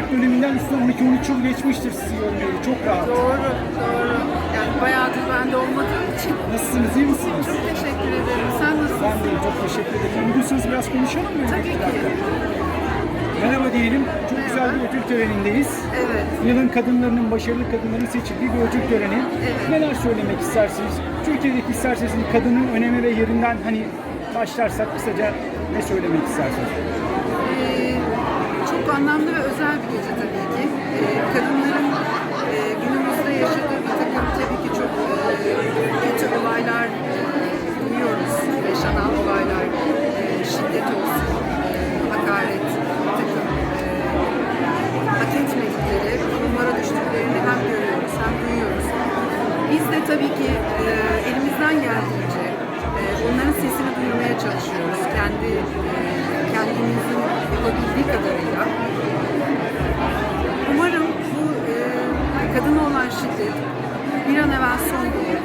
Üzerinden üstüne 12-13 yıl geçmiştir sizi görmeyeli. Çok rahat. Doğru, doğru. Yani bayağıdır bende olmadığım için Nasılsınız, iyi misiniz? çok teşekkür ederim. Sen nasılsın? Ben de çok teşekkür ederim. Uygunsanız biraz konuşalım mı? Tabii ki. Merhaba diyelim. Çok Merhaba. güzel bir ödül törenindeyiz. Evet. Yılın kadınlarının, başarılı kadınların seçildiği bir ödül töreni. Evet. Neler söylemek istersiniz? Türkiye'deki isterseniz kadının önemi ve yerinden hani başlarsak kısaca ne söylemek istersiniz? Ee, çok anlamlı ve özel bir gece tabii ki. Ee, kadınların e, günümüzde yaşadığı bir takım tabii ki çok e, kötü olaylar e, duyuyoruz. Yaşanan olaylar, e, şiddet olsun, e, hakaret, bir takım e, hak etmedikleri, durumlara düştüklerini hem görüyoruz hem duyuyoruz. Biz de tabii ki e, elimizden geldiğince e, onların sesini duyurmaya çalışıyoruz. Kendi e, kendimizin yapabildiği kadarıyla. Umarım bu kadına olan şiddet bir an evvel son bulur.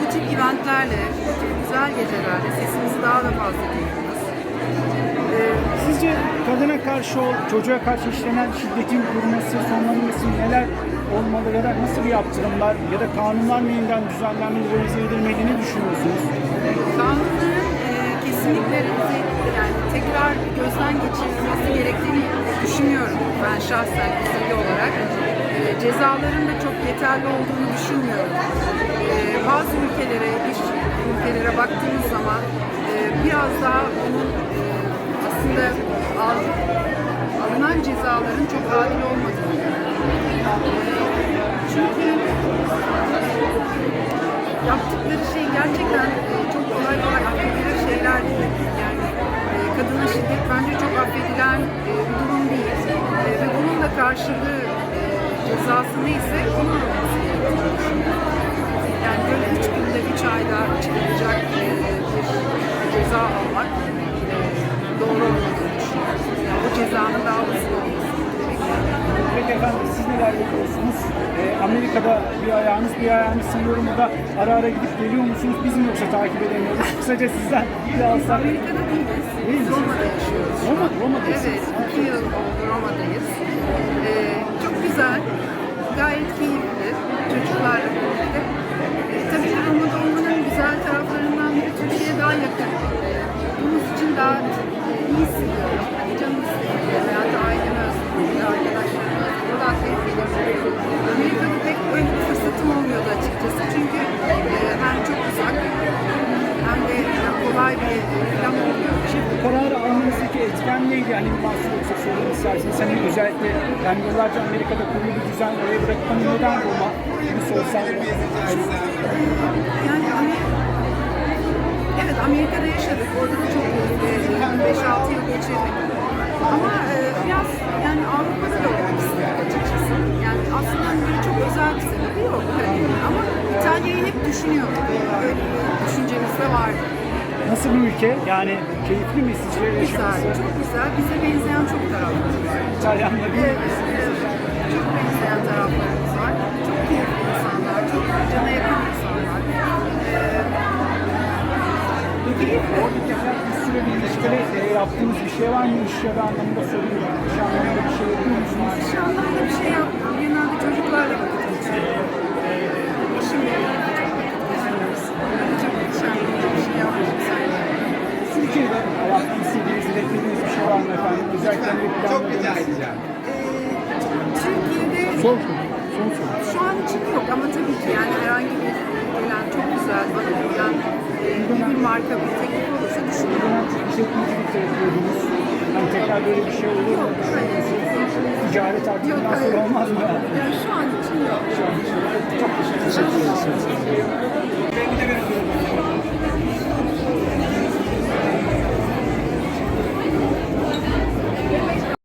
Bu tip eventlerle, bu tip güzel gecelerle sesimizi daha da fazla duyururuz. Sizce kadına karşı, çocuğa karşı işlenen şiddetin durması, sonlanması olmalı ya da nasıl bir yaptırımlar ya da kanunlar yeniden düzenlenmeli, revize edilmediğini düşünüyorsunuz? kanunların e, kesinlikle yani tekrar gözden geçirilmesi gerektiğini düşünüyorum ben şahsen kişisel olarak. E, cezaların da çok yeterli olduğunu düşünmüyorum. E, yaptıkları şey gerçekten çok kolay kolay affedilir şeyler değil. Yani e, kadına şiddet bence çok affedilen e, bir durum değil. E, ve bunun da karşılığı cezası neyse onun olması gerektiğini düşünüyorum. Yani böyle üç günde, üç ayda çıkacak e, bir ceza almak e, doğru olmadığını düşünüyorum. Yani bu cezanın daha uzun olması gerekiyor. Peki efendim siz neler yapıyorsunuz? Ee, Amerika'da bir ayağınız, bir ayağınız sanıyorum da ara ara gidip geliyor musunuz? Biz mi yoksa takip edemiyoruz? Kısaca sizden bir alsak. Amerika'da değiliz. Değil Biz misiniz? Roma'da yaşıyoruz. Roma, an. Roma'dasınız. Evet, iki yıl oldu Roma'dayız. Ee, çok güzel, gayet keyifli çocuklarla birlikte. Ee, tabii Roma'da olmanın güzel taraflarından biri Türkiye'ye daha yakın. Ee, bunun için daha e, iyi hissediyorum. Yani olmuyor. Şimdi bu kararı almanızdaki etken neydi? Hani bir mahsur yoksa söylemek isterseniz. Hani özellikle yani yıllarca Amerika'da kurulu bir düzen oraya bırakmanın neden Roma? Bir sorsam. Yani Amerika, evet Amerika'da yaşadık. Orada da çok keyifli. 5-6 yıl geçirdik. Ama e, biraz yani Avrupa'da da olmak istedik açıkçası. Yani aslında böyle çok özel bir sebebi yok. Hani. Ama İtalya'yı hep düşünüyorduk. Öyle Nasıl bir ülke? Yani keyifli mi sizce Güzel, yaşaması? çok güzel. Bize benzeyen çok taraflarımız var. İtalyanla mi? Evet, evet. Çok benzeyen taraflarımız var. Çok keyifli insanlar, çok cana yakın insanlar. Peki oradaki bir bir ilişkide e, yaptığınız bir şey var mı? İş ya da anlamında sorayım. İş anlamında bir şey yapıyor musunuz? Şu anlamda bir şey yapmıyorum. Genelde çocuklarla vakit geçiriyorum. Eşimle birlikte çok vakit geçiriyoruz. Öyle çok iş anlamında bir şey yapmıyorum sadece. Türkiye'de yapmak istediğiniz, beklediğiniz bir şey var mı efendim? Özellikle bir Çok rica edeceğim. Türkiye'de Son soru. Son soru. şu an için yok ama tabii ki yani herhangi bir gelen çok güzel bana gelen e, bir marka bir teklif olursa düşünüyorum. de yapıyordunuz. Hani tekrar böyle bir şey olur mu? Yok, hayır. Ticaret artık Yok, hayır. olmaz mı? Yani şu an için yok. Çok teşekkür ederim.